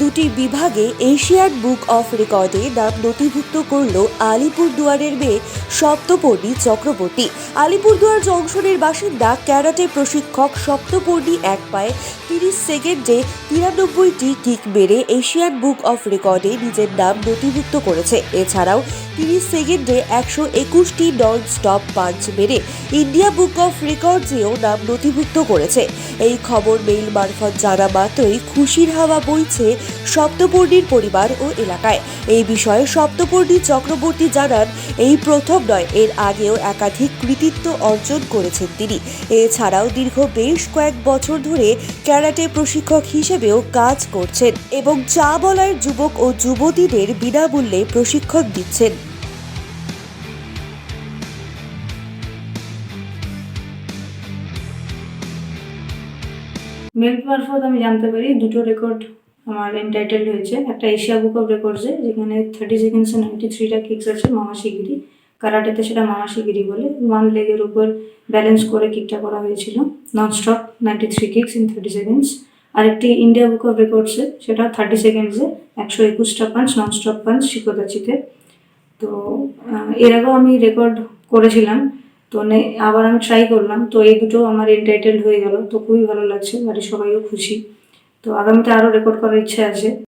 দুটি বিভাগে Asian book of রেকর্ডে নাম নথিভুক্ত করল আলিপুরদুয়ারের মেয়ে সপ্তপর্ণী চক্রবর্তী। আলিপুরদুয়ার জংশনের বাসিন্দা ক্যারাটে প্রশিক্ষক সপ্তপর্ণী এক পায়ে তিরিশ সেকেন্ডে তিরানব্বইটি কিক মেরে এশিয়ান বুক অফ রেকর্ডে নিজের নাম নথিভুক্ত করেছে। এছাড়াও তিরিশ সেকেন্ডে একশো একুশটি নন স্টপ পাঞ্চ মেরে ইন্ডিয়া বুক অফ রেকর্ডসেও নাম নথিভুক্ত করেছে। এই খবর মেইল মারফত জানা মাত্রই খুশির হাওয়া বইছে সপ্তপর্ণীর পরিবার ও এলাকায়। এই বিষয়ে সপ্তপর্ণী চক্রবর্তী জানান, এই প্রথম নয়, এর আগেও একাধিক কৃতিত্ব অর্জন করেছেন তিনি। এছাড়াও দীর্ঘ বেশ কয়েক বছর ধরে ক্যারাটে প্রশিক্ষক হিসেবেও কাজ করছেন এবং চা বলার যুবক ও যুবতীদের বিনামূল্যে প্রশিক্ষণ দিচ্ছেন। মেল মারফত আমি জানতে পারি দুটো রেকর্ড আমার এন্টাইটেলড হয়েছে। একটা এশিয়া বুক অফ রেকর্ডসে যেখানে থার্টি সেকেন্ডসে নাইনটি থ্রিটা কিকস আছে মামাশিগিরি কারাটেতে সেটা মামাশিগিরি বলে। ওয়ান লেগের উপর ব্যালেন্স করে কিকটা করা হয়েছিল। Nonstop ninety three kicks in thirty seconds আরেকটি ইন্ডিয়া বুক অফ রেকর্ডসে সেটা থার্টি সেকেন্ডসে একশো একুশটা পাঞ্চ ননস্টপ পাঞ্চ শিকোদাচিতে। তো এর আগেও আমি রেকর্ড করেছিলাম। তো আবার আমি ট্রাই করলাম। তো এই দুটো আমার এন্টাইটেল হয়ে গেল। তো খুবই ভালো লাগছে। বাড়ির সবাইও খুশি। তো আগামীতে আরও রেকর্ড করার ইচ্ছে আছে।